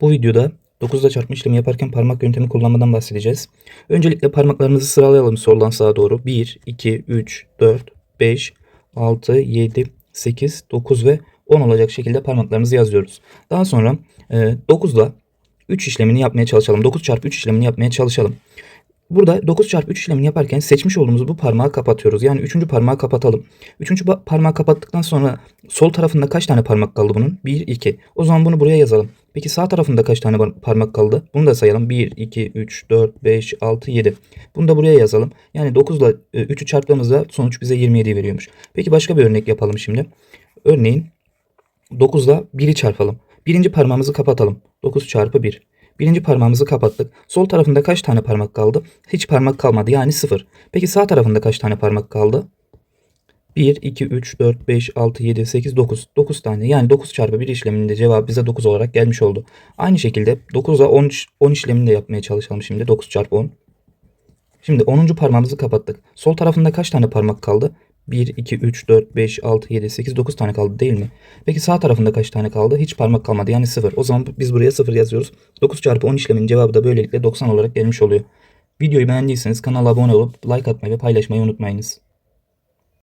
Bu videoda 9'da çarpma işlemi yaparken parmak yöntemi kullanmadan bahsedeceğiz. Öncelikle parmaklarımızı sıralayalım soldan sağa doğru. 1, 2, 3, 4, 5, 6, 7, 8, 9 ve 10 olacak şekilde parmaklarımızı yazıyoruz. Daha sonra e, 9'la 3 işlemini yapmaya çalışalım. 9 çarpı 3 işlemini yapmaya çalışalım. Burada 9 çarpı 3 işlemini yaparken seçmiş olduğumuz bu parmağı kapatıyoruz. Yani 3. parmağı kapatalım. 3. ba- parmağı kapattıktan sonra sol tarafında kaç tane parmak kaldı bunun? 1, 2. O zaman bunu buraya yazalım. Peki sağ tarafında kaç tane par- parmak kaldı? Bunu da sayalım. 1, 2, 3, 4, 5, 6, 7. Bunu da buraya yazalım. Yani 9 ile 3'ü çarptığımızda sonuç bize 27 veriyormuş. Peki başka bir örnek yapalım şimdi. Örneğin 9 ile 1'i çarpalım. Birinci parmağımızı kapatalım. 9 çarpı 1. Birinci parmağımızı kapattık. Sol tarafında kaç tane parmak kaldı? Hiç parmak kalmadı yani 0. Peki sağ tarafında kaç tane parmak kaldı? 1, 2, 3, 4, 5, 6, 7, 8, 9. 9 tane. Yani 9 çarpı 1 işleminde cevabı bize 9 olarak gelmiş oldu. Aynı şekilde 9 ile 10, iş- 10 işlemini de yapmaya çalışalım şimdi. 9 çarpı 10. Şimdi 10. parmağımızı kapattık. Sol tarafında kaç tane parmak kaldı? 1, 2, 3, 4, 5, 6, 7, 8, 9 tane kaldı değil mi? Peki sağ tarafında kaç tane kaldı? Hiç parmak kalmadı yani 0. O zaman biz buraya 0 yazıyoruz. 9 çarpı 10 işleminin cevabı da böylelikle 90 olarak gelmiş oluyor. Videoyu beğendiyseniz kanala abone olup like atmayı ve paylaşmayı unutmayınız.